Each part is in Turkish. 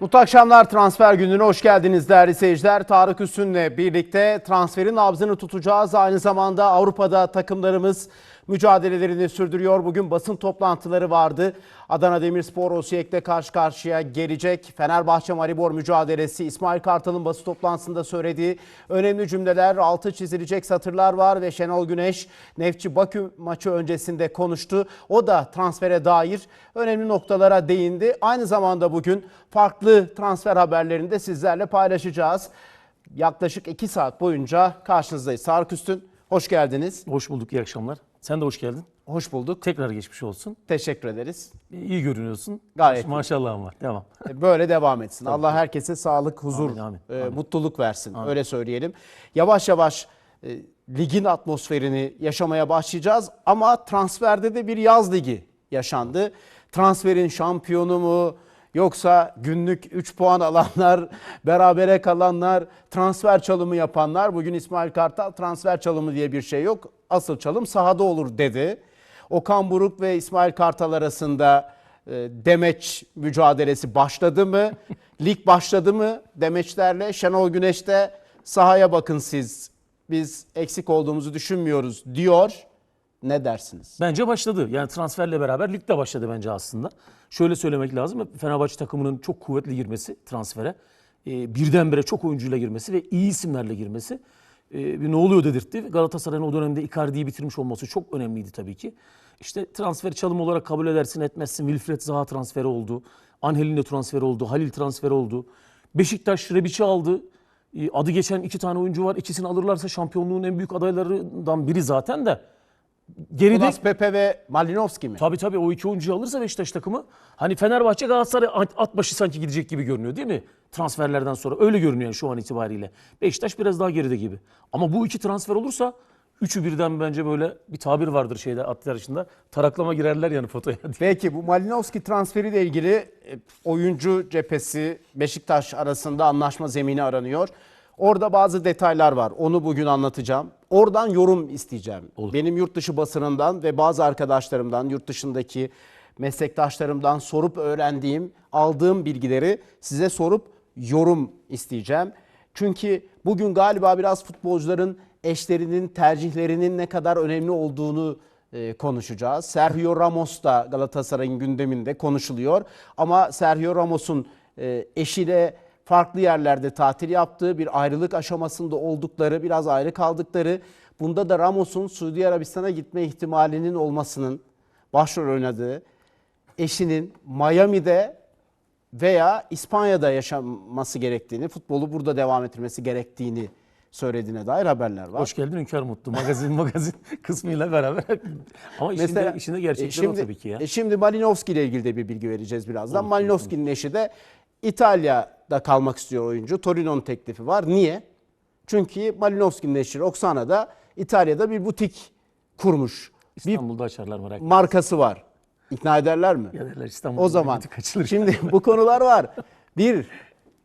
Mutlu akşamlar transfer gününe hoş geldiniz değerli seyirciler. Tarık Üstün'le birlikte transferin nabzını tutacağız. Aynı zamanda Avrupa'da takımlarımız mücadelelerini sürdürüyor. Bugün basın toplantıları vardı. Adana Demirspor Osijek'te karşı karşıya gelecek. Fenerbahçe Maribor mücadelesi İsmail Kartal'ın basın toplantısında söylediği önemli cümleler, altı çizilecek satırlar var ve Şenol Güneş Nefçi Bakü maçı öncesinde konuştu. O da transfere dair önemli noktalara değindi. Aynı zamanda bugün farklı transfer haberlerini de sizlerle paylaşacağız. Yaklaşık 2 saat boyunca karşınızdayız. Tarık Üstün, hoş geldiniz. Hoş bulduk, iyi akşamlar. Sen de hoş geldin. Hoş bulduk. Tekrar geçmiş olsun. Teşekkür ederiz. İyi görünüyorsun. Gayet. Maşallahım var. Devam. Böyle devam etsin. Allah herkese sağlık, huzur, Amin, amin, e, amin. mutluluk versin. Öyle söyleyelim. Yavaş yavaş e, ligin atmosferini yaşamaya başlayacağız ama transferde de bir yaz ligi yaşandı. Transferin şampiyonu mu yoksa günlük 3 puan alanlar, berabere kalanlar, transfer çalımı yapanlar. Bugün İsmail Kartal transfer çalımı diye bir şey yok. Asıl çalım sahada olur dedi. Okan Buruk ve İsmail Kartal arasında e, demeç mücadelesi başladı mı? Lig başladı mı? Demeçlerle Şenol Güneş de sahaya bakın siz. Biz eksik olduğumuzu düşünmüyoruz diyor. Ne dersiniz? Bence başladı. Yani transferle beraber lig de başladı bence aslında. Şöyle söylemek lazım. Fenerbahçe takımının çok kuvvetli girmesi transfere. e, birdenbire çok oyuncuyla girmesi ve iyi isimlerle girmesi e, bir ne oluyor dedirtti. Galatasaray'ın o dönemde Icardi'yi bitirmiş olması çok önemliydi tabii ki. İşte transfer çalım olarak kabul edersin etmezsin. Wilfred Zaha transferi oldu. Angelino transferi oldu. Halil transferi oldu. Beşiktaş Rebic'i aldı. E, Adı geçen iki tane oyuncu var. İkisini alırlarsa şampiyonluğun en büyük adaylarından biri zaten de. Geride Ulas Pepe ve Malinovski mi? Tabii tabii o iki oyuncuyu alırsa Beşiktaş takımı hani Fenerbahçe Galatasaray at, başı sanki gidecek gibi görünüyor değil mi? Transferlerden sonra öyle görünüyor yani şu an itibariyle. Beşiktaş biraz daha geride gibi. Ama bu iki transfer olursa üçü birden bence böyle bir tabir vardır şeyde at yarışında. Taraklama girerler yani fotoya. Peki bu Malinovski transferiyle ilgili e, oyuncu cephesi Beşiktaş arasında anlaşma zemini aranıyor. Orada bazı detaylar var. Onu bugün anlatacağım. Oradan yorum isteyeceğim. Olur. Benim yurt dışı basınından ve bazı arkadaşlarımdan, yurt dışındaki meslektaşlarımdan sorup öğrendiğim, aldığım bilgileri size sorup yorum isteyeceğim. Çünkü bugün galiba biraz futbolcuların eşlerinin tercihlerinin ne kadar önemli olduğunu e, konuşacağız. Sergio Ramos da Galatasaray'ın gündeminde konuşuluyor. Ama Sergio Ramos'un e, eşiyle farklı yerlerde tatil yaptığı, bir ayrılık aşamasında oldukları, biraz ayrı kaldıkları, bunda da Ramos'un Suudi Arabistan'a gitme ihtimalinin olmasının başrol oynadığı, eşinin Miami'de veya İspanya'da yaşaması gerektiğini, futbolu burada devam ettirmesi gerektiğini söylediğine dair haberler var. Hoş geldin Hünkar Mutlu. Magazin magazin kısmıyla beraber. Ama içinde, içinde e, gerçekler şimdi, o tabii ki ya. e, Şimdi Malinovski ile ilgili de bir bilgi vereceğiz birazdan. Malinovski'nin eşi de İtalya'da kalmak istiyor oyuncu. Torino'nun teklifi var. Niye? Çünkü Malinovski'nin eşi Oksana da İtalya'da bir butik kurmuş. İstanbul'da açarlar merak etme. markası var. İkna ederler mi? Ya derler İstanbul'da O zaman şimdi bu konular var. Bir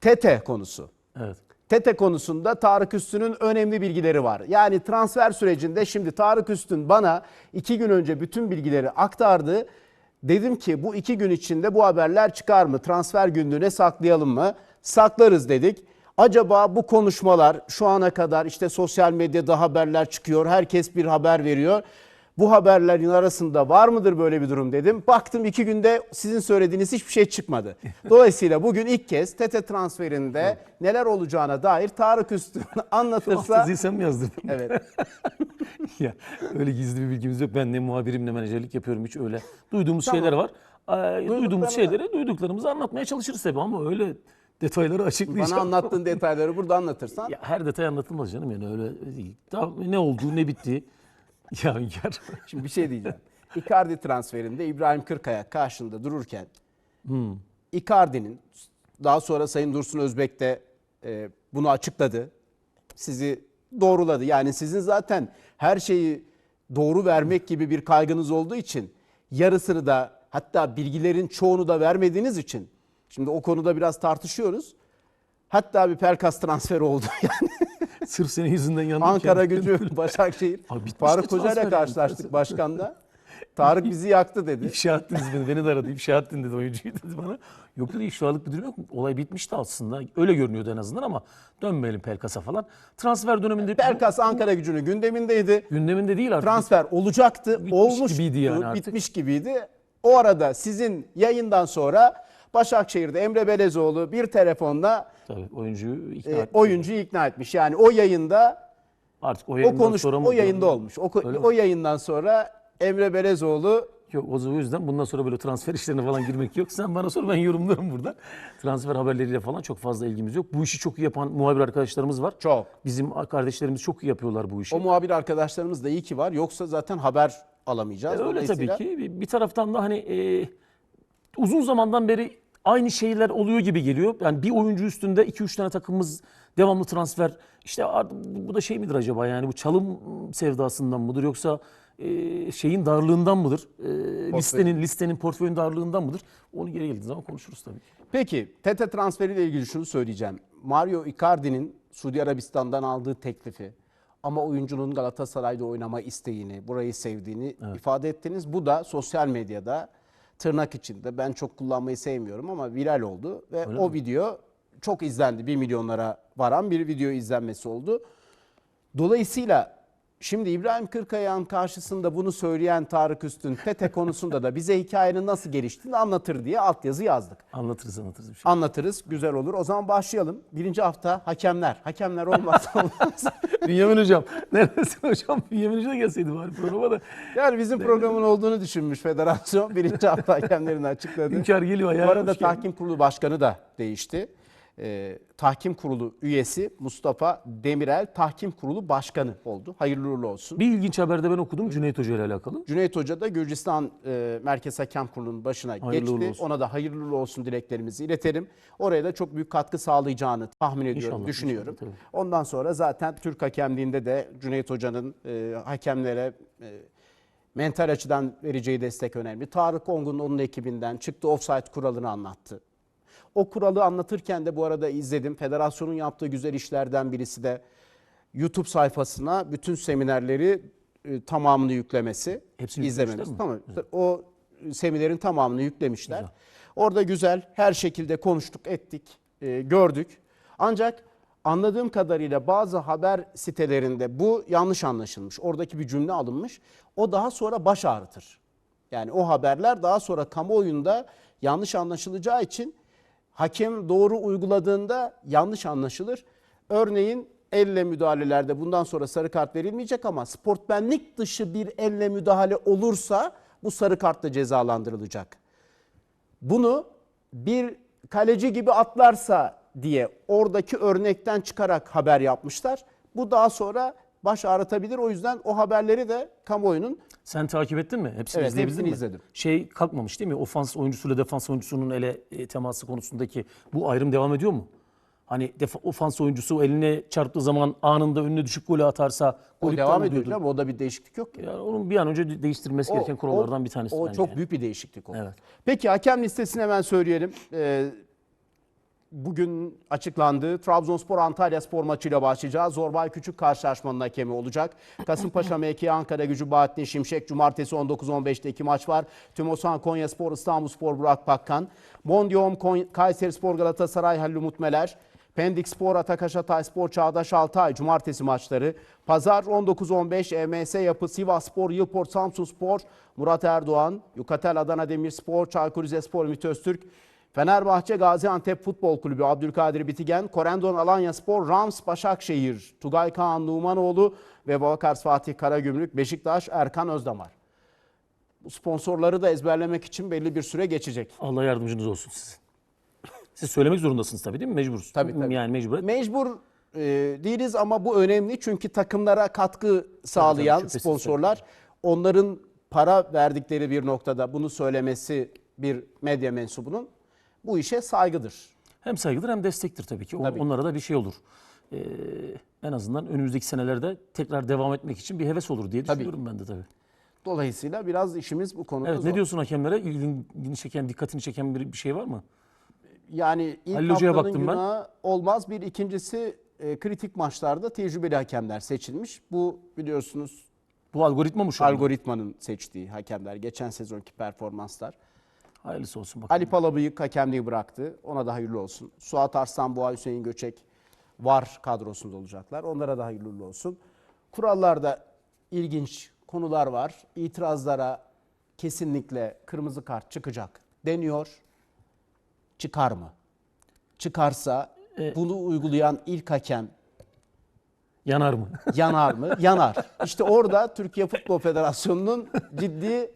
Tete konusu. Evet. Tete konusunda Tarık Üstün'ün önemli bilgileri var. Yani transfer sürecinde şimdi Tarık Üstün bana iki gün önce bütün bilgileri aktardı. Dedim ki bu iki gün içinde bu haberler çıkar mı? Transfer günlüğüne saklayalım mı? Saklarız dedik. Acaba bu konuşmalar şu ana kadar işte sosyal medyada haberler çıkıyor. Herkes bir haber veriyor. Bu haberlerin arasında var mıdır böyle bir durum dedim. Baktım iki günde sizin söylediğiniz hiçbir şey çıkmadı. Dolayısıyla bugün ilk kez Tete transferinde neler olacağına dair Tarık Üstün anlatırsa... Altyazıyı sen mi yazdırdın? Evet. ya öyle gizli bir bilgimiz yok. Ben ne muhabirim ne menajerlik yapıyorum hiç öyle. Duyduğumuz şeyler var. Ee, duyduğumuz şeyleri duyduklarımızı anlatmaya çalışırız tabii ama öyle detayları açıklayacağım. Bana anlattığın detayları burada anlatırsan. Ya her detay anlatılmaz canım yani öyle değil. Tamam, ne oldu ne bitti. Ya Hünkar. Şimdi bir şey diyeceğim. Icardi transferinde İbrahim Kırkayak karşında dururken Icardi'nin daha sonra Sayın Dursun Özbek de e, bunu açıkladı. Sizi doğruladı. Yani sizin zaten her şeyi doğru vermek gibi bir kaygınız olduğu için yarısını da hatta bilgilerin çoğunu da vermediğiniz için şimdi o konuda biraz tartışıyoruz. Hatta bir Pelkas transferi oldu yani. Sırf senin yüzünden yandım. Ankara gücü, Başakşehir. Abi Faruk Hoca ile karşılaştık başkanla. Tarık bizi yaktı dedi. İfşa ettiniz beni. Beni de aradı. İfşa ettin dedi oyuncuyu dedi bana. Yok dedi ifşalık bir durum yok. Olay bitmişti aslında. Öyle görünüyordu en azından ama dönmeyelim Pelkas'a falan. Transfer döneminde Pelkas Ankara gücünün gündemindeydi. gündeminde değil artık. Transfer olacaktı. Bitmiş olmuş gibiydi yani artık. bitmiş gibiydi. O arada sizin yayından sonra Başakşehir'de Emre Belezoğlu bir telefonla Tabii oyuncuyu ikna e, etmiş. oyuncuyu ikna etmiş. Yani o yayında Artık o o konuş sonra o yayında olmuş. O, mi? o yayından sonra Emre Belezoğlu Yok o yüzden bundan sonra böyle transfer işlerine falan girmek yok. Sen bana sor ben yorumlarım burada. Transfer haberleriyle falan çok fazla ilgimiz yok. Bu işi çok iyi yapan muhabir arkadaşlarımız var. çok. Bizim kardeşlerimiz çok iyi yapıyorlar bu işi. O muhabir arkadaşlarımız da iyi ki var. Yoksa zaten haber alamayacağız. Öyle tabii ki. Bir- Bir taraftan da hani e, uzun zamandan beri aynı şeyler oluyor gibi geliyor. Yani bir oyuncu üstünde 2-3 tane takımımız devamlı transfer. İşte bu da şey midir acaba yani bu çalım sevdasından mıdır yoksa e, şeyin darlığından mıdır? E, listenin listenin portföyün darlığından mıdır? Onu geri geldiği zaman konuşuruz tabii. Peki Tete transferiyle ilgili şunu söyleyeceğim. Mario Icardi'nin Suudi Arabistan'dan aldığı teklifi ama oyuncunun Galatasaray'da oynama isteğini, burayı sevdiğini ifade ettiniz. Bu da sosyal medyada tırnak içinde ben çok kullanmayı sevmiyorum ama viral oldu ve o video çok izlendi. 1 milyonlara varan bir video izlenmesi oldu. Dolayısıyla şimdi İbrahim Kırkayağ'ın karşısında bunu söyleyen Tarık Üstün Tete konusunda da bize hikayenin nasıl geliştiğini anlatır diye altyazı yazdık. Anlatırız anlatırız bir şey. Anlatırız, güzel olur. O zaman başlayalım. Birinci hafta hakemler. Hakemler olmazsa olmaz. Bünyamin Hocam. Neredesin hocam? Bünyamin Hoca gelseydi bari programa da. Yani bizim programın olduğunu düşünmüş federasyon. Birinci hafta hakemlerini açıkladı. Hünkar geliyor Bu arada tahkim kurulu başkanı da değişti. Ee, tahkim kurulu üyesi Mustafa Demirel tahkim kurulu başkanı oldu. Hayırlı uğurlu olsun. Bir ilginç haberde ben okudum Cüneyt Hoca ile alakalı. Cüneyt Hoca da Gürcistan e, Merkez Hakem Kurulu'nun başına Hayırlı geçti. Ona da hayırlı uğurlu olsun dileklerimizi iletelim. Oraya da çok büyük katkı sağlayacağını tahmin ediyorum, İnşallah, düşünüyorum. inşallah, Ondan sonra zaten Türk hakemliğinde de Cüneyt Hoca'nın e, hakemlere e, mental açıdan vereceği destek önemli. Tarık Ongun onun ekibinden çıktı offside kuralını anlattı. O kuralı anlatırken de bu arada izledim. Federasyonun yaptığı güzel işlerden birisi de YouTube sayfasına bütün seminerleri e, tamamını yüklemesi. Hepsini izlememiz. Tamam. O seminerin tamamını yüklemişler. Orada güzel her şekilde konuştuk, ettik, e, gördük. Ancak anladığım kadarıyla bazı haber sitelerinde bu yanlış anlaşılmış. Oradaki bir cümle alınmış. O daha sonra baş ağrıtır. Yani o haberler daha sonra kamuoyunda yanlış anlaşılacağı için hakem doğru uyguladığında yanlış anlaşılır. Örneğin elle müdahalelerde bundan sonra sarı kart verilmeyecek ama sportmenlik dışı bir elle müdahale olursa bu sarı kartla cezalandırılacak. Bunu bir kaleci gibi atlarsa diye oradaki örnekten çıkarak haber yapmışlar. Bu daha sonra baş ağrıtabilir. O yüzden o haberleri de kamuoyunun Sen takip ettin mi? Hepsini Evet, izleyebildin hepsini mi? izledim. Şey kalkmamış değil mi? Ofans oyuncusuyla defans oyuncusunun ele e, teması konusundaki bu ayrım devam ediyor mu? Hani defa, ofans oyuncusu eline çarptığı zaman anında önüne düşüp golü atarsa gol o iptal devam ediyor. Ama o da bir değişiklik yok ki. Yani onun bir an önce de- değiştirilmesi gereken kurallardan bir tanesi O bence. çok büyük bir değişiklik oldu. Evet. Peki hakem listesini hemen söyleyelim. Ee, bugün açıklandı. Trabzonspor Antalya Spor maçıyla başlayacağız. Zorbay Küçük karşılaşmanın hakemi olacak. Kasımpaşa MK Ankara Gücü Bahattin Şimşek Cumartesi 19-15'te iki maç var. Tümosan Konya Spor İstanbul Spor Burak Bakkan. Mondium Kayseri Spor Galatasaray Halil Umut Meler. Pendik Spor, Atakaş Hatay Spor, Çağdaş Altay Cumartesi maçları. Pazar 19-15 EMS Yapı, Sivas Spor, Yılport, Samsun Spor, Murat Erdoğan, Yukatel Adana Demirspor, Çaykur Rizespor, Ümit Öztürk. Fenerbahçe Gaziantep Futbol Kulübü Abdülkadir Bitigen, Korendon Alanya Spor, Rams Başakşehir, Tugay Kaan Numanoğlu ve Babakars Fatih Karagümrük, Beşiktaş Erkan Özdamar. Bu sponsorları da ezberlemek için belli bir süre geçecek. Allah yardımcınız olsun sizin. Siz söylemek zorundasınız tabii değil mi? Mecburuz. Tabii, tabii. Yani mecbur. Mecbur e, değiliz ama bu önemli çünkü takımlara katkı sağlayan şüphesiz, sponsorlar onların para verdikleri bir noktada bunu söylemesi bir medya mensubunun bu işe saygıdır. Hem saygıdır hem destektir tabii ki. O- Tabii. Onlara da bir şey olur. Ee, en azından önümüzdeki senelerde tekrar devam etmek için bir heves olur diye Tabii. düşünüyorum ben de tabii. Dolayısıyla biraz işimiz bu konuda Evet zor. ne diyorsun hakemlere? İlgini çeken, dikkatini çeken bir, bir şey var mı? Yani ilk Halil Hoca'ya baktım ben. olmaz. Bir ikincisi e, kritik maçlarda tecrübeli hakemler seçilmiş. Bu biliyorsunuz Bu algoritma mı şu anda? Algoritmanın seçtiği hakemler. Geçen sezonki performanslar. Hayırlısı olsun bakalım. Ali Palabıyık hakemliği bıraktı. Ona da hayırlı olsun. Suat Arslanboğa, Hüseyin Göçek var kadrosunda olacaklar. Onlara da hayırlı olsun. Kurallarda ilginç konular var. İtirazlara kesinlikle kırmızı kart çıkacak deniyor. Çıkar mı? Çıkarsa bunu uygulayan ilk hakem Yanar mı? yanar mı? Yanar. İşte orada Türkiye Futbol Federasyonu'nun ciddi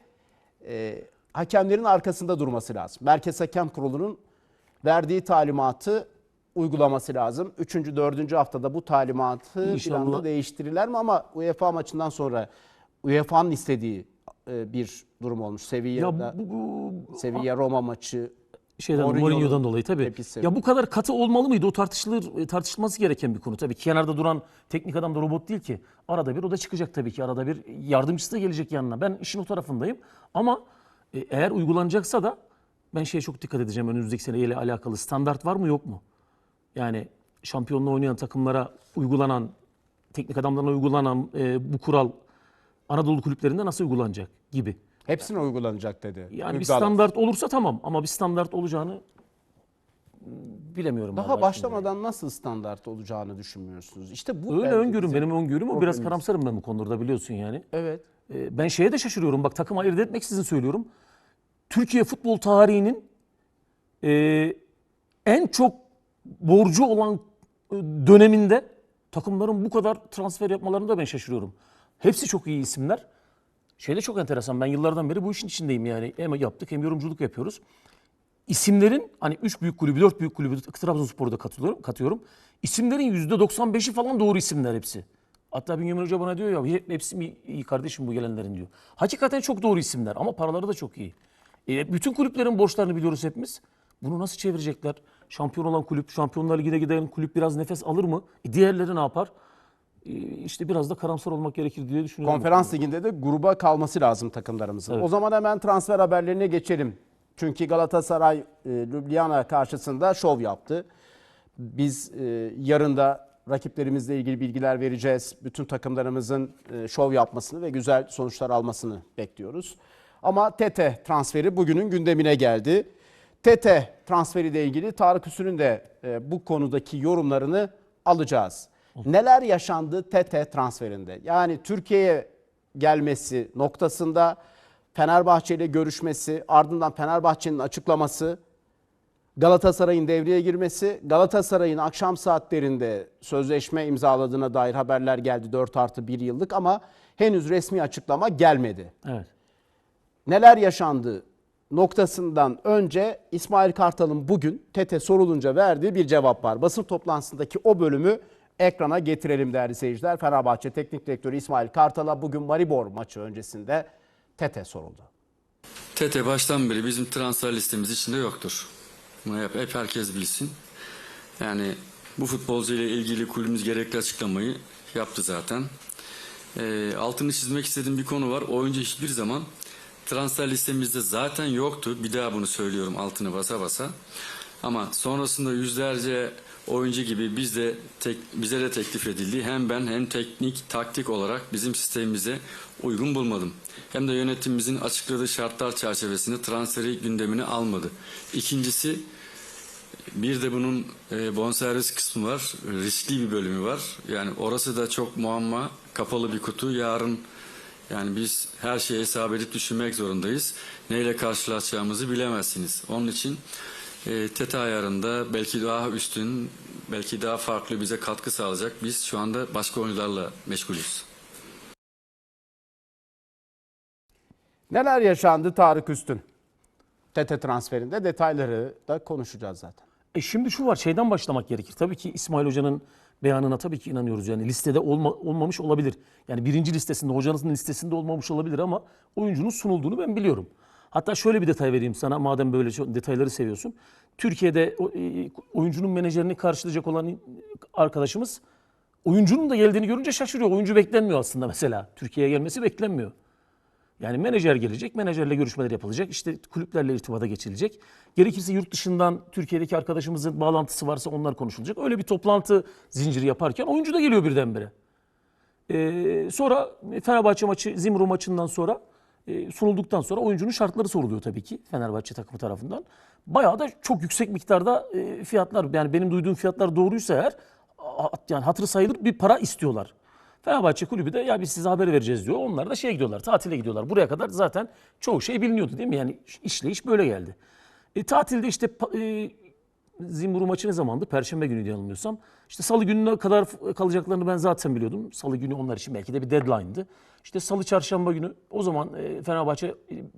e, hakemlerin arkasında durması lazım. Merkez Hakem Kurulu'nun verdiği talimatı uygulaması lazım. Üçüncü, dördüncü haftada bu talimatı bir İnşallah. anda değiştirirler mi? Ama UEFA maçından sonra UEFA'nın istediği e, bir durum olmuş. ya Sevilla'da, bu, bu Sevilla Roma maçı şeyden Mourinho'nun Mourinho'dan dolayı tabii. tepkisi. Ya bu kadar katı olmalı mıydı? O tartışılır e, tartışılması gereken bir konu tabii. Kenarda duran teknik adam da robot değil ki. Arada bir o da çıkacak tabii ki. Arada bir yardımcısı da gelecek yanına. Ben işin o tarafındayım. Ama e, eğer uygulanacaksa da ben şeye çok dikkat edeceğim önümüzdeki seneyle alakalı. Standart var mı yok mu? Yani şampiyonluğu oynayan takımlara uygulanan, teknik adamlarına uygulanan e, bu kural Anadolu kulüplerinde nasıl uygulanacak gibi. hepsine uygulanacak dedi. Yani bir standart olursa tamam ama bir standart olacağını bilemiyorum. Daha başlamadan nasıl standart olacağını düşünmüyorsunuz? İşte bu şimdi. Öyle öngörüm benim öngörüm o biraz karamsarım ben bu konularda biliyorsun yani. Evet. Ee, Ben şeye de şaşırıyorum bak takım ayırt etmeksizin söylüyorum. Türkiye futbol tarihinin e, en çok borcu olan e, döneminde takımların bu kadar transfer yapmalarında ben şaşırıyorum. Hepsi çok iyi isimler. Şey de çok enteresan ben yıllardan beri bu işin içindeyim yani. Hem yaptık hem yorumculuk yapıyoruz. İsimlerin hani 3 büyük kulübü, 4 büyük kulübü Trabzonspor'da katılıyorum, katıyorum. İsimlerin %95'i falan doğru isimler hepsi. Hatta Bünyamin Hoca bana diyor ya hep, hepsi mi iyi kardeşim bu gelenlerin diyor. Hakikaten çok doğru isimler ama paraları da çok iyi. E, bütün kulüplerin borçlarını biliyoruz hepimiz. Bunu nasıl çevirecekler? Şampiyon olan kulüp, Şampiyonlar Ligi'ne giden kulüp biraz nefes alır mı? E, diğerleri ne yapar? E, işte biraz da karamsar olmak gerekir diye düşünüyorum. Konferans liginde de gruba kalması lazım takımlarımızın. O zaman hemen transfer haberlerine geçelim. Çünkü Galatasaray e, Ljubljana karşısında şov yaptı. Biz e, yarın da rakiplerimizle ilgili bilgiler vereceğiz. Bütün takımlarımızın e, şov yapmasını ve güzel sonuçlar almasını bekliyoruz. Ama Tete transferi bugünün gündemine geldi. Tete transferiyle ilgili Tarık Üstün'ün de e, bu konudaki yorumlarını alacağız. Neler yaşandı Tete transferinde? Yani Türkiye'ye gelmesi noktasında Fenerbahçe ile görüşmesi, ardından Fenerbahçe'nin açıklaması, Galatasaray'ın devreye girmesi, Galatasaray'ın akşam saatlerinde sözleşme imzaladığına dair haberler geldi 4 artı 1 yıllık ama henüz resmi açıklama gelmedi. Evet. Neler yaşandı noktasından önce İsmail Kartal'ın bugün TET'e sorulunca verdiği bir cevap var. Basın toplantısındaki o bölümü ekrana getirelim değerli seyirciler. Fenerbahçe Teknik Direktörü İsmail Kartal'a bugün Maribor maçı öncesinde TET'e soruldu. Tete baştan beri bizim transfer listemiz içinde yoktur. Bunu hep, hep herkes bilsin. Yani bu futbolcu ile ilgili kulübümüz gerekli açıklamayı yaptı zaten. Ee, altını çizmek istediğim bir konu var. Oyuncu hiçbir zaman transfer listemizde zaten yoktu. Bir daha bunu söylüyorum altını basa basa. Ama sonrasında yüzlerce oyuncu gibi biz de tek, bize de teklif edildi. Hem ben hem teknik, taktik olarak bizim sistemimize uygun bulmadım. Hem de yönetimimizin açıkladığı şartlar çerçevesinde transferi gündemine almadı. İkincisi bir de bunun e, bonservis kısmı var. Riskli bir bölümü var. Yani orası da çok muamma. Kapalı bir kutu. Yarın yani biz her şeyi hesap edip düşünmek zorundayız. Neyle karşılaşacağımızı bilemezsiniz. Onun için e, TET ayarında belki daha üstün, belki daha farklı bize katkı sağlayacak. Biz şu anda başka oyuncularla meşgulüz. Neler yaşandı Tarık Üstün? TET'e transferinde detayları da konuşacağız zaten. E şimdi şu var şeyden başlamak gerekir. Tabii ki İsmail Hoca'nın beyanına tabii ki inanıyoruz. Yani listede olma, olmamış olabilir. Yani birinci listesinde, hocanızın listesinde olmamış olabilir ama oyuncunun sunulduğunu ben biliyorum. Hatta şöyle bir detay vereyim sana madem böyle çok detayları seviyorsun. Türkiye'de e, oyuncunun menajerini karşılayacak olan arkadaşımız oyuncunun da geldiğini görünce şaşırıyor. Oyuncu beklenmiyor aslında mesela. Türkiye'ye gelmesi beklenmiyor. Yani menajer gelecek, menajerle görüşmeler yapılacak, işte kulüplerle irtibata geçilecek. Gerekirse yurt dışından Türkiye'deki arkadaşımızın bağlantısı varsa onlar konuşulacak. Öyle bir toplantı zinciri yaparken oyuncu da geliyor birdenbire. Ee, sonra Fenerbahçe maçı, Zimru maçından sonra e, sunulduktan sonra oyuncunun şartları soruluyor tabii ki Fenerbahçe takımı tarafından. Bayağı da çok yüksek miktarda e, fiyatlar yani benim duyduğum fiyatlar doğruysa eğer yani hatırı sayılır bir para istiyorlar. Fenerbahçe kulübü de ya biz size haber vereceğiz diyor. Onlar da şeye gidiyorlar, tatile gidiyorlar. Buraya kadar zaten çoğu şey biliniyordu değil mi? Yani işleyiş böyle geldi. E, tatilde işte e, Zimbru maçı ne zamandı? Perşembe günü yanılmıyorsam. İşte salı gününe kadar kalacaklarını ben zaten biliyordum. Salı günü onlar için belki de bir deadline'dı. İşte salı çarşamba günü o zaman e, Fenerbahçe e,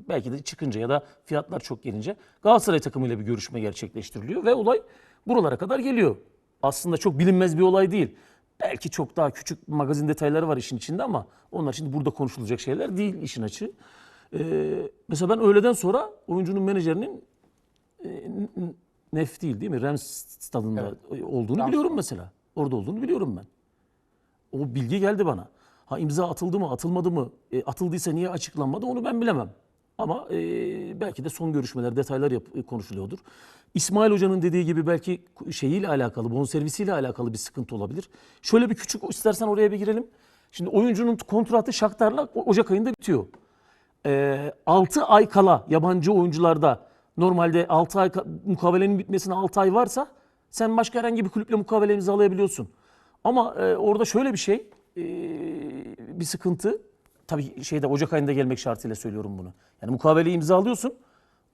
belki de çıkınca ya da fiyatlar çok gelince Galatasaray takımıyla bir görüşme gerçekleştiriliyor ve olay buralara kadar geliyor. Aslında çok bilinmez bir olay değil. Belki çok daha küçük magazin detayları var işin içinde ama onlar şimdi burada konuşulacak şeyler değil işin açığı. E, mesela ben öğleden sonra oyuncunun menajerinin Nef değil değil mi? Rams stadında olduğunu biliyorum mesela. Orada olduğunu biliyorum ben. O bilgi geldi bana. Ha imza atıldı mı atılmadı mı? E, atıldıysa niye açıklanmadı onu ben bilemem. Ama e, belki de son görüşmeler, detaylar yap, e, konuşuluyordur. İsmail Hoca'nın dediği gibi belki şeyiyle alakalı, bonservisiyle alakalı bir sıkıntı olabilir. Şöyle bir küçük istersen oraya bir girelim. Şimdi oyuncunun kontratı Shakhtar'la Ocak ayında bitiyor. 6 ay kala yabancı oyuncularda normalde 6 ay ka- mukavelenin bitmesine 6 ay varsa sen başka herhangi bir kulüple mukavele imzalayabiliyorsun. Ama e, orada şöyle bir şey e, bir sıkıntı tabii şeyde Ocak ayında gelmek şartıyla söylüyorum bunu. Yani mukaveleyi imzalıyorsun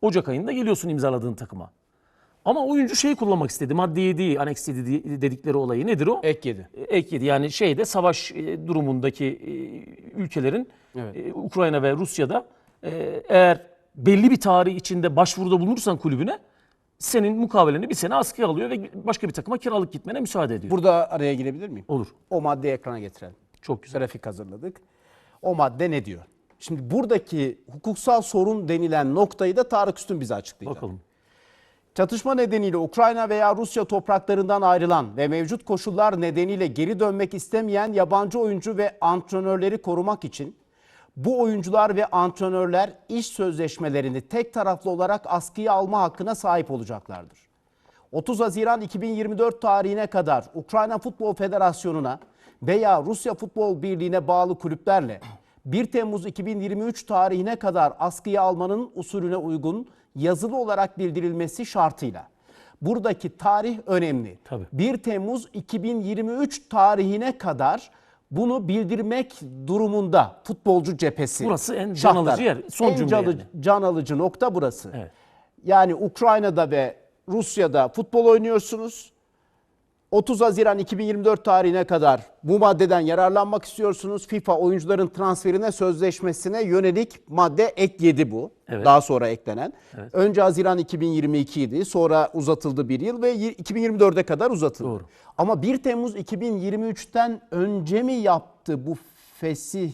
Ocak ayında geliyorsun imzaladığın takıma. Ama oyuncu şeyi kullanmak istedi. Madde 7'yi, aneks 7 dedikleri olayı nedir o? Ek yedi. ek yedi. Yani şeyde savaş e, durumundaki e, ülkelerin Evet. e, Ukrayna ve Rusya'da eğer belli bir tarih içinde başvuruda bulunursan kulübüne senin mukaveleni bir sene askıya alıyor ve başka bir takıma kiralık gitmene müsaade ediyor. Burada araya girebilir miyim? Olur. O maddeyi ekrana getirelim. Çok güzel. Grafik hazırladık. O madde ne diyor? Şimdi buradaki hukuksal sorun denilen noktayı da Tarık Üstün bize açıklayacak. Bakalım. Çatışma nedeniyle Ukrayna veya Rusya topraklarından ayrılan ve mevcut koşullar nedeniyle geri dönmek istemeyen yabancı oyuncu ve antrenörleri korumak için bu oyuncular ve antrenörler iş sözleşmelerini tek taraflı olarak askıya alma hakkına sahip olacaklardır. 30 Haziran 2024 tarihine kadar Ukrayna Futbol Federasyonu'na veya Rusya Futbol Birliği'ne bağlı kulüplerle 1 Temmuz 2023 tarihine kadar askıya almanın usulüne uygun yazılı olarak bildirilmesi şartıyla. Buradaki tarih önemli. Tabii. 1 Temmuz 2023 tarihine kadar bunu bildirmek durumunda futbolcu cephesi. Burası en can Şartlar. alıcı yer. Son en cümle can, yani. can alıcı nokta burası. Evet. Yani Ukrayna'da ve Rusya'da futbol oynuyorsunuz. 30 Haziran 2024 tarihine kadar bu maddeden yararlanmak istiyorsunuz. FIFA oyuncuların transferine sözleşmesine yönelik madde ek 7 bu. Evet. Daha sonra eklenen. Önce Haziran 2022 idi. Sonra uzatıldı bir yıl ve y- 2024'e kadar uzatıldı. Doğru. Ama 1 Temmuz 2023'ten önce mi yaptı bu fesih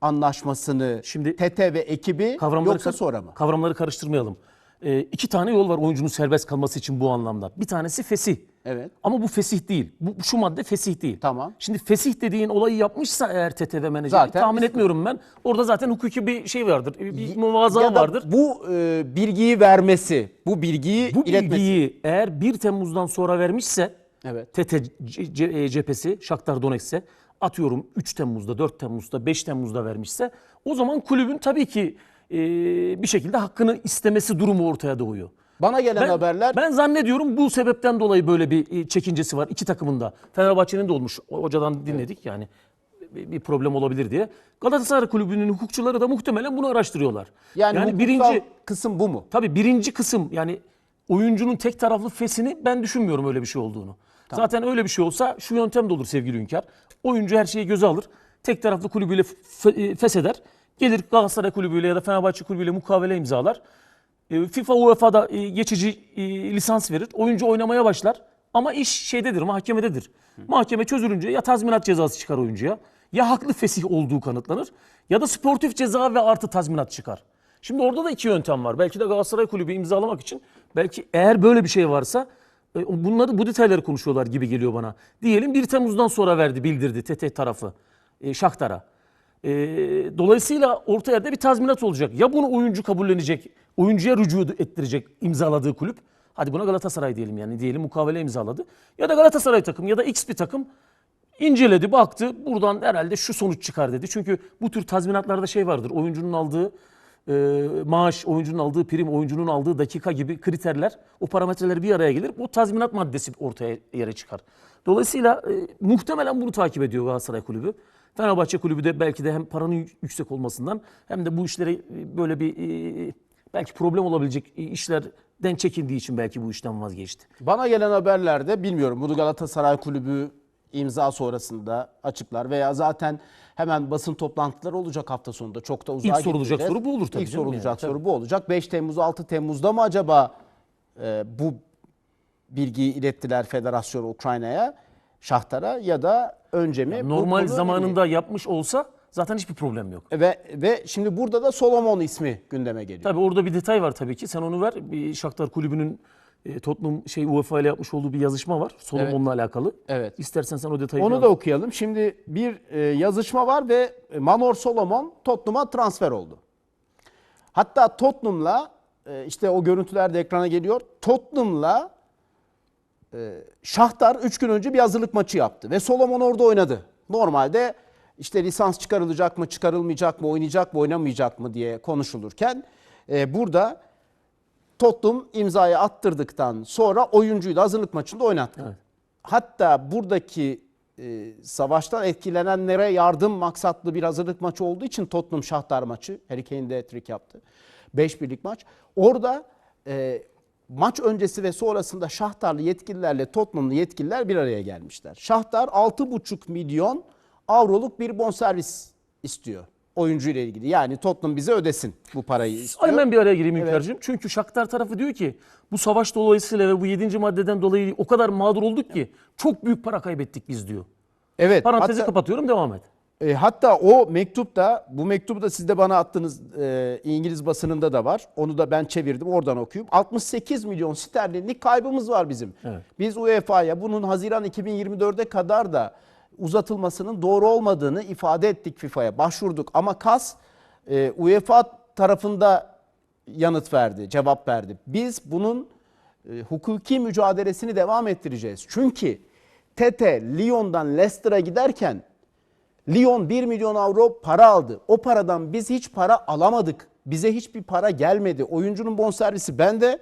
anlaşmasını Şimdi TT ve ekibi yoksa sonra mı? Kavramları karıştırmayalım. Ee, iki tane yol var oyuncunun serbest kalması için bu anlamda. Bir tanesi fesih. Evet. Ama bu fesih değil. Bu, şu madde fesih değil. Tamam. Şimdi fesih dediğin olayı yapmışsa eğer TTV menajeri Zaten tahmin biz- etmiyorum ben. Orada zaten hukuki bir şey vardır. Bir muvaza Ya da vardır. bu e, bilgiyi vermesi, bu bilgiyi Bu iletmesi. bilgiyi eğer 1 Temmuz'dan sonra vermişse Evet. TT ce- e, cephesi Shakhtar Donetsk'e atıyorum 3 Temmuz'da, 4 Temmuz'da, 5 Temmuz'da vermişse o zaman kulübün tabii ki e, bir şekilde hakkını istemesi durumu ortaya doğuyor. Bana gelen Ben, haberler ben zannediyorum bu sebepten dolayı böyle bir çekincesi var iki takımında. Fenerbahçe'nin de olmuş. Hocadan dinledik yani bir problem olabilir diye. Galatasaray Kulübü'nün hukukçuları da muhtemelen bunu araştırıyorlar. yani, hukuksal birinci kısım bu mu? Tabii birinci kısım yani oyuncunun tek taraflı fesini ben düşünmüyorum öyle bir şey olduğunu. Zaten öyle bir şey olsa şu yöntem de olur sevgili Hünkar. Oyuncu her şeyi göze alır. Tek taraflı kulübüyle e, fesheder. Gelir Galatasaray kulübüyle ya da Fenerbahçe kulübüyle mukavele imzalar. E, FIFA UEFA'da e, geçici e, lisans verir. Oyuncu oynamaya başlar. Ama iş şeydedir, mahkemededir. Mahkeme çözülünce ya tazminat cezası çıkar oyuncuya, ya haklı fesih olduğu kanıtlanır, ya da sportif ceza ve artı tazminat çıkar. Şimdi orada da iki yöntem var. Belki de Galatasaray Kulübü imzalamak için, belki eğer böyle bir şey varsa, bunları bu detayları konuşuyorlar gibi geliyor bana. Diyelim 1 Temmuz'dan sonra verdi, bildirdi TT tarafı, Shakhtar'a. E, dolayısıyla orta yerde bir tazminat olacak. Ya bunu oyuncu kabullenecek, oyuncuya rücu ettirecek imzaladığı kulüp. Hadi buna Galatasaray diyelim yani diyelim mukavele imzaladı. Ya da Galatasaray takım ya da X bir takım İnceledi, baktı. Buradan herhalde şu sonuç çıkar dedi. Çünkü bu tür tazminatlarda şey vardır. Oyuncunun aldığı e, maaş, oyuncunun aldığı prim, oyuncunun aldığı dakika gibi kriterler, o parametreler bir araya gelir. Bu tazminat maddesi ortaya yere çıkar. Dolayısıyla e, muhtemelen bunu takip ediyor Galatasaray Kulübü. Fenerbahçe Kulübü de belki de hem paranın yük- yüksek olmasından hem de bu işlere e, böyle bir e, belki problem olabilecek e, işlerden çekindiği için belki bu işten vazgeçti. Bana gelen haberlerde bilmiyorum bunu Galatasaray Kulübü imza sonrasında açıklar veya zaten hemen basın toplantıları olacak hafta sonunda. Çok da uzağa İlk sorulacak soru bu olur tabii İlk sorulacak yani, tabii. soru bu olacak. 5 Temmuz 6 Temmuz'da mı acaba e, bu bilgiyi ilettiler Federasyon Ukrayna'ya, Şahtar'a ya da önce mi? Bu Normal konu önemli. zamanında yapmış olsa zaten hiçbir problem yok. ve ve şimdi burada da Solomon ismi gündeme geliyor. Tabii orada bir detay var tabii ki. Sen onu ver. Bir Shakhtar Kulübü'nün e, Tottenham şey UEFA ile yapmış olduğu bir yazışma var. Solomon'la alakalı. Evet. İstersen sen o detayı Onu da okuyalım. Şimdi bir e, yazışma var ve Manor Solomon Tottenham'a transfer oldu. Hatta Tottenham'la e, işte o görüntüler de ekrana geliyor. Tottenham'la Şahtar 3 gün önce bir hazırlık maçı yaptı ve Solomon orada oynadı. Normalde işte lisans çıkarılacak mı, çıkarılmayacak mı, oynayacak mı, oynamayacak mı diye konuşulurken e, burada Tottenham imzayı attırdıktan sonra oyuncuyu da hazırlık maçında oynattı. Evet. Hatta buradaki e, savaştan etkilenenlere yardım maksatlı bir hazırlık maçı olduğu için Tottenham Şahtar maçı. Harry Kane de hat-trick yaptı. 5 birlik maç. Orada e, maç öncesi ve sonrasında Şahtarlı yetkililerle Tottenhamlı yetkililer bir araya gelmişler. Şahtar 6,5 milyon avroluk bir bonservis istiyor oyuncuyla ilgili. Yani Tottenham bize ödesin bu parayı istiyor. Hemen bir araya gireyim Ülker'cim. Çünkü Shakhtar tarafı diyor ki bu savaş dolayısıyla ve bu 7. maddeden dolayı o kadar mağdur olduk ki çok büyük para kaybettik biz diyor. Evet. Parantezi hatta- kapatıyorum devam et. E, hatta o mektupta, bu mektubu da siz de bana attığınız e, İngiliz basınında da var. Onu da ben çevirdim, oradan okuyayım. 68 milyon sterlinlik kaybımız var bizim. Evet. Biz UEFA'ya bunun Haziran 2024'e kadar da uzatılmasının doğru olmadığını ifade ettik FIFA'ya. Başvurduk ama KAS e, UEFA tarafında yanıt verdi, cevap verdi. Biz bunun e, hukuki mücadelesini devam ettireceğiz. Çünkü Tete Lyon'dan Leicester'a giderken Lyon 1 milyon avro para aldı. O paradan biz hiç para alamadık. Bize hiçbir para gelmedi. Oyuncunun bonservisi bende.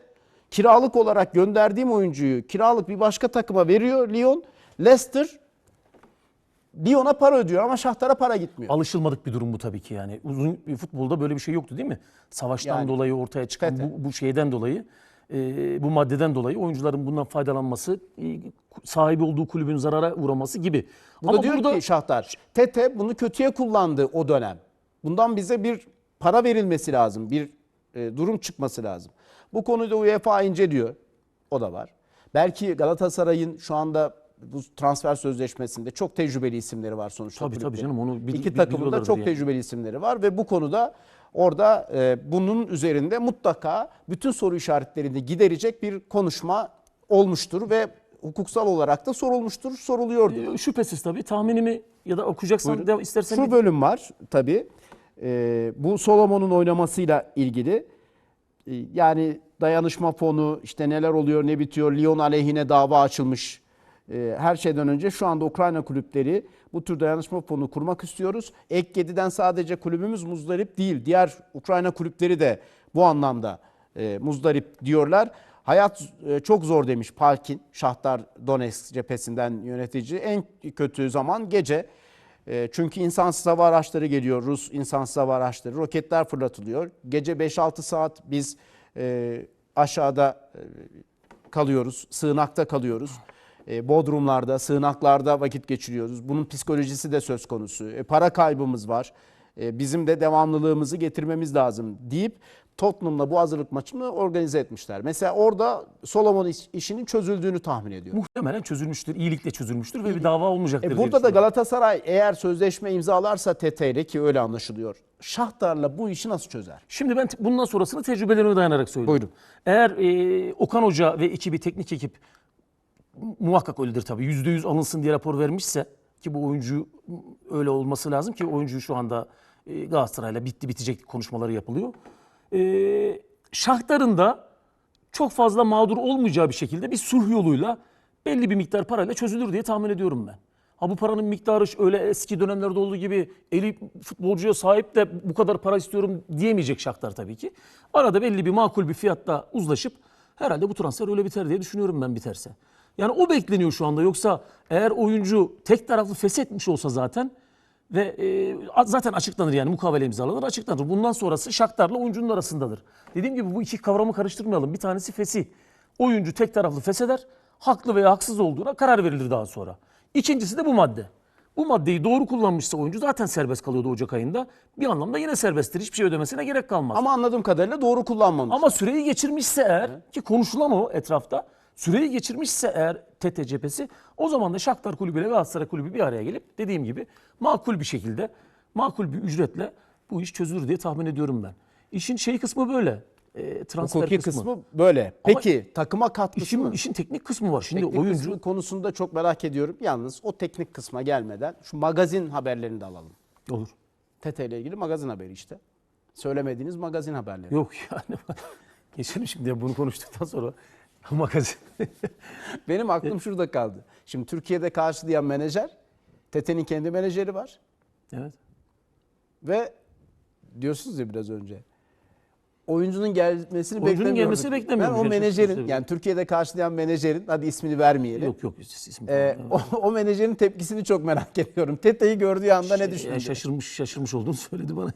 Kiralık olarak gönderdiğim oyuncuyu kiralık bir başka takıma veriyor Lyon. Leicester Lyon'a para ödüyor ama Şahtar'a para gitmiyor. Alışılmadık bir durum bu tabii ki yani. Uzun bir futbolda böyle bir şey yoktu değil mi? Savaştan Yani. dolayı ortaya çıkan bu, bu şeyden dolayı, e, bu maddeden dolayı oyuncuların bundan faydalanması, e, sahibi olduğu kulübün zarara uğraması gibi. Bu da diyor ki Şahtar, Tete bunu kötüye kullandı o dönem. Bundan bize bir para verilmesi lazım, bir e, durum çıkması lazım. Bu konuyu da UEFA inceliyor. O da var. Belki Galatasaray'ın şu anda bu transfer sözleşmesinde çok tecrübeli isimleri var sonuçta. Tabii, tabii canım, onu bil- İki bil- takımın da biliyorlardır çok yani. tecrübeli isimleri var ve bu konuda orada e, bunun üzerinde mutlaka bütün soru işaretlerini giderecek bir konuşma olmuştur ve hukuksal olarak da sorulmuştur, soruluyordu. E, şüphesiz tabii tahminimi ya da okuyacaksan de, istersen Şu bölüm var tabii. Ee, bu Solomon'un oynamasıyla ilgili. Ee, yani dayanışma fonu işte neler oluyor ne bitiyor. Lyon aleyhine dava açılmış. Ee, her şeyden önce şu anda Ukrayna kulüpleri bu tür dayanışma fonu kurmak istiyoruz. Ek 7'den sadece kulübümüz muzdarip değil. Diğer Ukrayna kulüpleri de bu anlamda e, muzdarip diyorlar. Hayat e, çok zor demiş Palkin, Şahtar Donetsk cephesinden yönetici. En kötü zaman gece. E, Çünkü insansız hava araçları geliyor, Rus insansız hava araçları, roketler fırlatılıyor. Gece 5-6 saat biz aşağıda kalıyoruz, sığınakta kalıyoruz. E, Bodrumlarda, sığınaklarda vakit geçiriyoruz. Bunun psikolojisi de söz konusu. E, para kaybımız var. E, bizim de devamlılığımızı getirmemiz lazım deyip Tottenham'la bu hazırlık maçını organize etmişler. Mesela orada Solomon iş- işinin çözüldüğünü tahmin ediyorum. muhtemelen çözülmüştür, iyilikle çözülmüştür ve bir dava olmayacaktır. E burada da. Galatasaray eğer sözleşme imzalarsa TT ile ki öyle anlaşılıyor. Şahtar'la bu işi nasıl çözer? Şimdi ben bundan sonrasını tecrübelerime dayanarak söylüyorum. Buyurun. Eğer e, Okan Hoca ve ekibi, teknik ekip muhakkak öyledir tabii. Yüzde yüz alınsın diye rapor vermişse ki bu oyuncu öyle olması lazım ki oyuncu şu anda e, Galatasaray'la bitti bitecek konuşmaları yapılıyor. E, Şahtar'ın da çok fazla mağdur olmayacağı bir şekilde bir sulh yoluyla belli bir miktar parayla çözülür diye tahmin ediyorum ben. Ha bu paranın miktarı öyle eski dönemlerde olduğu gibi eli futbolcuya sahip de bu kadar para istiyorum diyemeyecek Shakhtar tabii ki. Arada belli bir makul bir fiyatta uzlaşıp herhalde bu transfer öyle biter diye düşünüyorum ben biterse. Yani o bekleniyor şu anda. Yoksa eğer oyuncu tek taraflı feshetmiş olsa zaten ve e, zaten açıklanır yani mukavele imzalanır açıklanır. Bundan sonrası Shakhtar'la oyuncunun arasındadır. Dediğim gibi bu iki kavramı karıştırmayalım. Bir tanesi fesih. Oyuncu tek taraflı fesheder. Haklı veya haksız olduğuna karar verilir daha sonra. İkincisi de bu madde. Bu maddeyi doğru kullanmışsa oyuncu zaten serbest kalıyordu Ocak ayında. Bir anlamda yine serbesttir. Hiçbir şey ödemesine gerek kalmaz. Ama anladığım kadarıyla doğru kullanmamış. Ama süreyi geçirmişse eğer ki konuşulan o etrafta süreyi geçirmişse eğer TT cephesi o zaman da Shakhtar Kulübü ile Galatasaray Kulübü bir araya gelip dediğim gibi makul bir şekilde makul bir ücretle bu iş çözülür diye tahmin ediyorum ben. İşin şey kısmı böyle. E, transfer Hukuki kısmı. kısmı böyle. Peki takıma katkısı İşin, mı? işin teknik kısmı var. Şimdi Teknik oyuncu kısmı konusunda çok merak ediyorum. Yalnız o teknik kısma gelmeden şu magazin haberlerini de alalım. olur. Tete ile ilgili magazin haberi işte. Söylemediğiniz magazin haberleri. Yok yani. Geçelim şimdi bunu konuştuktan sonra magazin. Benim aklım şurada kaldı. Şimdi Türkiye'de karşılayan menajer, Tete'nin kendi menajeri var. evet. Ve diyorsunuz ya biraz önce. Oyuncunun gelmesini Oyuncunun gelmesini beklemiyorum. Ben o menajerin yani Türkiye'de karşılayan menajerin hadi ismini vermeyelim. Yok yok is- isim Ee, o, o menajerin tepkisini çok merak ediyorum. Tete'yi gördüğü anda ne Şey, düşündü? yani şaşırmış şaşırmış olduğunu söyledi bana.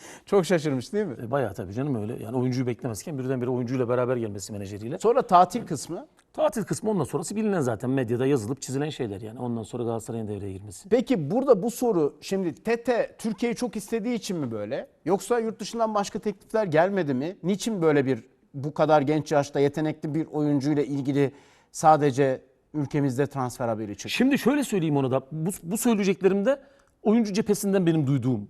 Çok şaşırmış değil mi? E, Bayağı tabii canım öyle. Yani oyuncuyu beklemezken birdenbire oyuncuyla beraber gelmesi menajeriyle. Sonra tatil kısmı. Tatil kısmı ondan sonrası bilinen zaten medyada yazılıp çizilen şeyler yani. Ondan sonra Galatasaray'ın devreye girmesi. Peki burada bu soru şimdi Tete Türkiye'yi çok istediği için mi böyle? Yoksa yurt dışından başka teklifler gelmedi mi? Niçin böyle bir bu kadar genç yaşta yetenekli bir oyuncuyla ilgili sadece ülkemizde transfer haberi çıktı? Şimdi şöyle söyleyeyim onu da. Bu, bu söyleyeceklerimde oyuncu cephesinden benim duyduğum,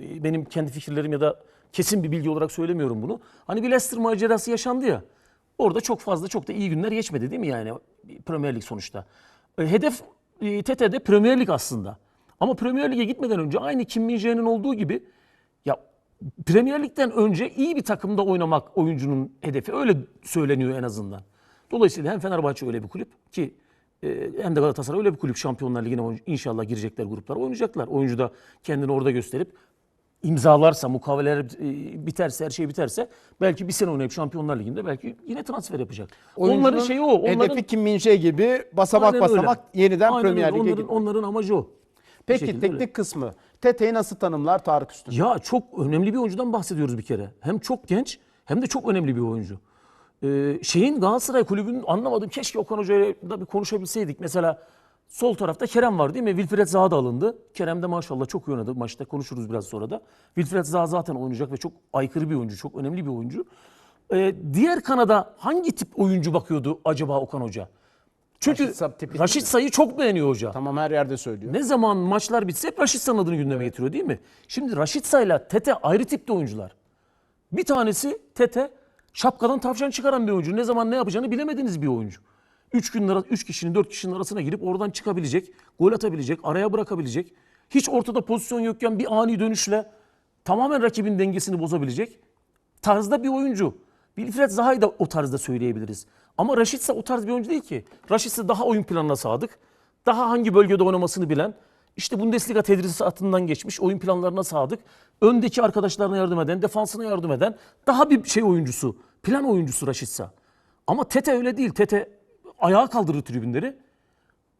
e, benim kendi fikirlerim ya da kesin bir bilgi olarak söylemiyorum bunu. Hani bir Leicester macerası yaşandı ya. Orada çok fazla çok da iyi günler geçmedi değil mi yani Premier Lig sonuçta. E, Hedef e, TT'de Premier Lig aslında. Ama Premier Lig'e gitmeden önce aynı Kim Min-jae'nin olduğu gibi ya Premier Lig'den önce iyi bir takımda oynamak oyuncunun hedefi. Öyle söyleniyor en azından. Dolayısıyla hem Fenerbahçe öyle bir kulüp ki e, hem de Galatasaray öyle bir kulüp. Şampiyonlar Ligi'ne inşallah girecekler gruplar oynayacaklar. Oyuncu da kendini orada gösterip imzalarsa, mukaveleler e, biterse, her şey biterse belki bir sene oynayıp Şampiyonlar Ligi'nde belki yine transfer yapacak. Onların Oyuncunun şeyi o. Onların, Hedefi Kim Min-jae gibi basamak Aynen öyle. basamak yeniden Aynen Premier öyle. Lig'e onların, onların amacı o. Peki teknik öyle. kısmı. Tete'yi nasıl tanımlar Tarık Üstün? Ya çok önemli bir oyuncudan bahsediyoruz bir kere. Hem çok genç hem de çok önemli bir oyuncu. Ee, şeyin Galatasaray kulübünün anlamadım. Keşke Okan Hoca'yla da bir konuşabilseydik. Mesela sol tarafta Kerem var değil mi? Wilfred Zaha da alındı. Kerem de maşallah çok iyi oynadı. Maçta konuşuruz biraz sonra da. Wilfred Zaha zaten oynayacak ve çok aykırı bir oyuncu. Çok önemli bir oyuncu. Ee, diğer kanada hangi tip oyuncu bakıyordu acaba Okan Hoca? Çünkü Raşit tipi- Raşit Say'ı çok beğeniyor hoca. Tamam her yerde söylüyor. Ne zaman maçlar bitse hep Raşitsa'nın adını gündeme getiriyor değil mi? Şimdi Raşitsa ile Tete ayrı tipte oyuncular. Bir tanesi Tete şapkadan tavşan çıkaran bir oyuncu. Ne zaman ne yapacağını bilemediğiniz bir oyuncu. 3 gün ara- üç kişinin 4 kişinin arasına girip oradan çıkabilecek, gol atabilecek, araya bırakabilecek. Hiç ortada pozisyon yokken bir ani dönüşle tamamen rakibin dengesini bozabilecek tarzda bir oyuncu. Wilfred Zaha'yı da o tarzda söyleyebiliriz. Ama Raşitsa o tarz bir oyuncu değil ki. Raşitsa daha oyun planına sadık. Daha hangi bölgede oynamasını bilen. İşte Bundesliga tedrisatından geçmiş. Oyun planlarına sadık. Öndeki arkadaşlarına yardım eden, defansına yardım eden daha bir şey oyuncusu. Plan oyuncusu Raşitsa. Ama Tete öyle değil. Tete ayağa kaldırır tribünleri.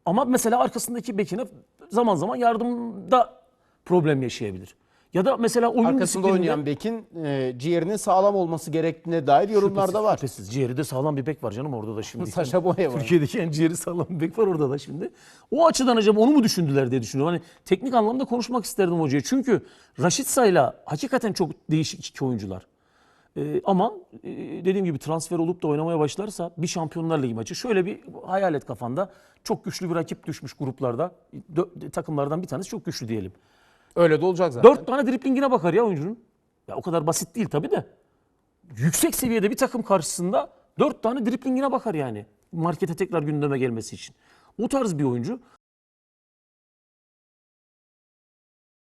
Ama mesela arkasındaki bekine zaman zaman yardımda problem yaşayabilir. Ya da mesela oyun Arkasında disiplininde- oynayan bekin e, ciğerinin sağlam olması gerektiğine dair yorumlar da var. Şüphesiz. Ciğeri de sağlam bir bek var canım orada da şimdi. Saşa Boya var. Türkiye'deki en ciğeri sağlam bir bek var orada da şimdi. O açıdan acaba onu mu düşündüler diye düşünüyorum. Hani teknik anlamda konuşmak isterdim hocaya. Çünkü Raşitsa ile hakikaten çok değişik iki oyuncular. Ee, ama e, dediğim gibi transfer olup da oynamaya başlarsa bir Şampiyonlar Ligi maçı şöyle bir hayal et kafanda. Çok güçlü bir rakip düşmüş gruplarda. Dö- takımlardan bir tanesi çok güçlü diyelim. Öyle de olacak zaten. Dört tane driplingine bakar ya oyuncunun. Ya o kadar basit değil tabii de. Yüksek seviyede bir takım karşısında dört tane driplingine bakar yani. Markete tekrar gündeme gelmesi için. O tarz bir oyuncu.